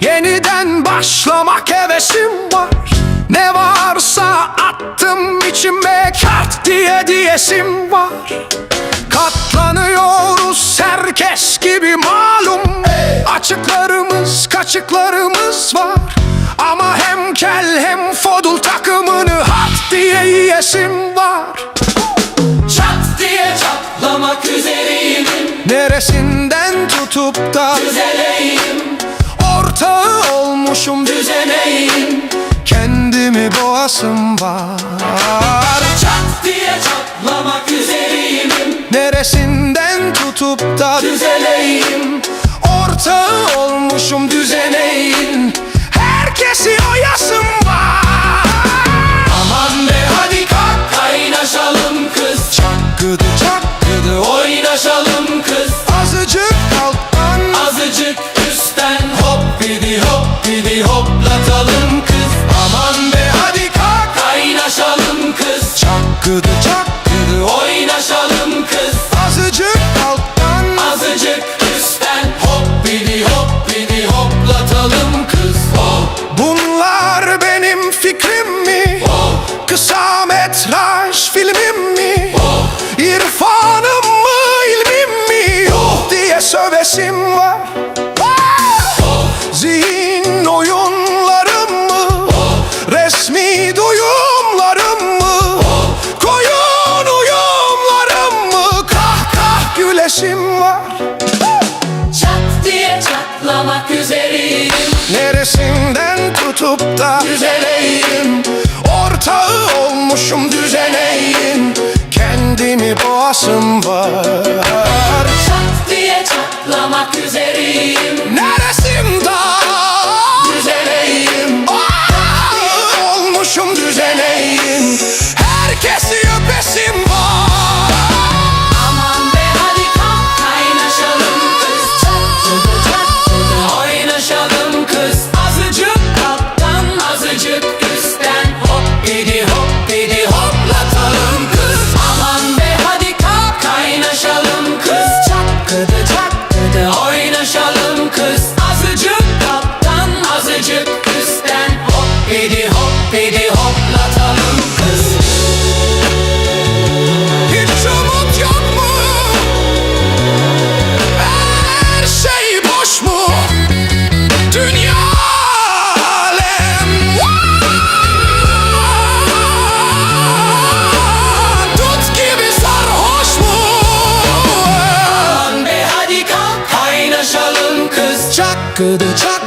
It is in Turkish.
Yeniden başlamak hevesim var. Ne varsa attım içime kart diye diyesim var. Katlanıyoruz herkes gibi malum. Açıklarımız kaçıklarımız var. Ama hem kel hem fodul takımını hat diye yiyesim var. Çat diye çatlamak üzereyim Neresinden tutup da Düzeleyim, ortağı olmuşum. Düzeneyim. Kendimi boğasım var. Çat diye çatlamak üzereyim. Neresinden tutup da Düzeleyim, ortağı olmuşum. Düzeneyin Herkesi oyasım var. Aman be hadi kalk Kaynaşalım kız, Çakkıdı çakkıdı. O oynaşalım diye sövesim var Zihin oyunlarım mı? Resmi duyumlarım mı? Koyun uyumlarım mı? Kah kah gülesim var Çat diye çatlamak üzereyim Neresinden tutup da düzeleyim Ortağı olmuşum düzeneyim Kendimi boğasım var diye çatlamak üzereyim Neresinden Düzeleyim Ortağı olmuşum düzeneyim. Herkesi öpesim 그도 착